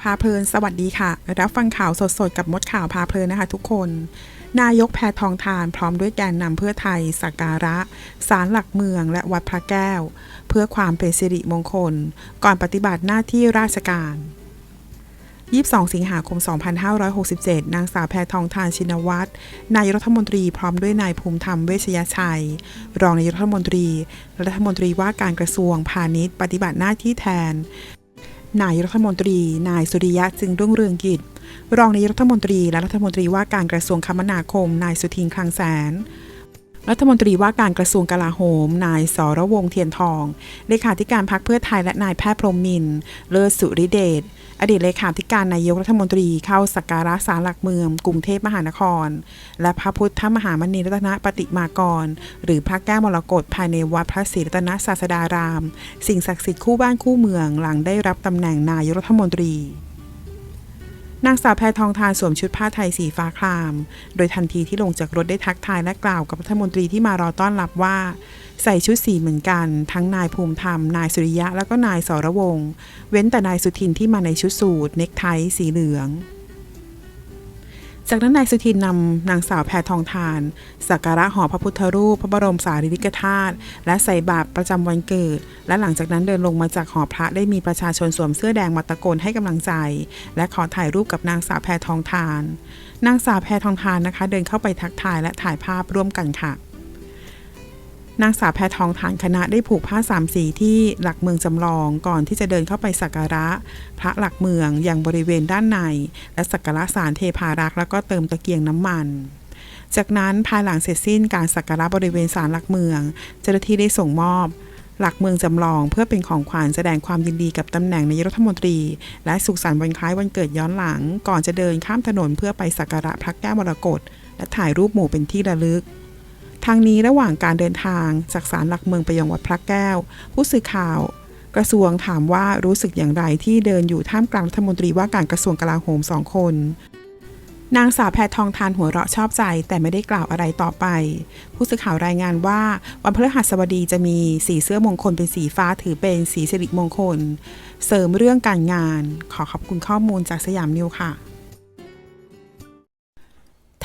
พาเพลินสวัสดีค่ะ รับฟังข่าวสดๆ กับมดข่าวพาเพลินนะคะ ทุกคน นายกแพทองทานพร้อมด้วยแกนนำเพื่อไทยสักการะศาลหลักเมืองและวัดพระแก้ว เพื่อความเป็นสิริมงคล ก่อนปฏิบัติหน้าที่ราชการ 22 สิงหาคม 2567 นางสาวแพทองทานชินวัตรนายรัฐมนตรีพร้อมด้วยนายภูมิธรรมเวชยชัย รองนายรัฐมนตรีและรัฐมนตรีว่าการกระทรวงพาณิชย์ ปฏิบัติหน้าที่แทน นายรัฐมนตรี นายสุริยะจึงรุ่งเรืองกิจ รองนายรัฐมนตรีและรัฐมนตรีว่าการกระทรวงคมนาคม นายสุทินคลังแสน รัฐมนตรีว่าการกระทรวงกลาโหม นายสรวงเทียนทอง เลขาธิการพรรคเพื่อไทยและนายแพทย์พรมมิน เลิศสุริเดช อดีตเลขาธิการนายกรัฐมนตรีเข้าสักการะศาลหลักเมือง กรุงเทพมหานคร และพระพุทธมหามณีรัตนปฏิมากร หรือพระแก้วมรกตภายในวัดพระศรีรัตนศาสดาราม สิ่งศักดิ์สิทธิ์คู่บ้านคู่เมืองหลังได้รับตำแหน่งนายกรัฐมนตรี นางสาวแพทองทานสวมชุดผ้าไทยสีฟ้าคราม โดยทันทีที่ลงจากรถได้ทักทายและกล่าวกับรัฐมนตรีที่มารอต้อนรับว่า ใส่ชุดสีเหมือนกัน ทั้งนายภูมิธรรม นายสุริยะแล้วก็นายสรวง เว้นแต่นายสุทินที่มาในชุดสูทเนคไทสีเหลือง จากนั้นนายสุทินนำนางสาวแพทองทานสักการะหอพระพุทธรูป พระบรมสารีริกธาตุและใส่บาตรประจำวันเกิด และหลังจากนั้นเดินลงมาจากหอพระได้มีประชาชนสวมเสื้อแดงมาตะโกนให้กำลังใจ และขอถ่ายรูปกับนางสาวแพทองทาน นางสาวแพทองทานนะคะ เดินเข้าไปทักทายและถ่ายภาพร่วมกันค่ะ นางสาวแพทองทานคณะได้ผูกผ้าสามสีที่หลักเมืองจำลองก่อนที่จะเดินเข้าไปสักการะ พระหลักเมืองอย่างบริเวณด้านใน และสักการะสารเทพารักษ์แล้วก็เติมตะเกียงน้ำมันจากนั้นภายหลังเสร็จสิ้นการสักการะบริเวณศาลหลักเมือง เจ้าหน้าที่ได้ส่งมอบ หลักเมืองจำลอง เพื่อเป็นของขวัญแสดงความยินดีกับตำแหน่งนายกรัฐมนตรี และสุขสันต์วันคล้ายวันเกิดย้อนหลัง ก่อนจะเดินข้ามถนนเพื่อไปสักการะพระแก้วมรกตและถ่ายรูปหมู่เป็นที่ระลึก ทางนี้ระหว่างการเดินทางจากศาลหลักเมืองไปยังวัดพระแก้ว ผู้สื่อข่าว กระทรวงถามว่ารู้สึกอย่างไรที่เดินอยู่ท่ามกลางรัฐมนตรีว่าการกระทรวงกลาโหมสองคนนางสาวแพทองทานหัวเราะชอบใจ แต่ไม่ได้กล่าวอะไรต่อไป ผู้สื่อข่าวรายงานว่า วันพฤหัสบดีจะมีสีเสื้อมงคลเป็นสีฟ้าถือเป็นสีสิริมงคล เสริมเรื่องการงาน ขอขอบคุณข้อมูลจากสยามนิวค่ะ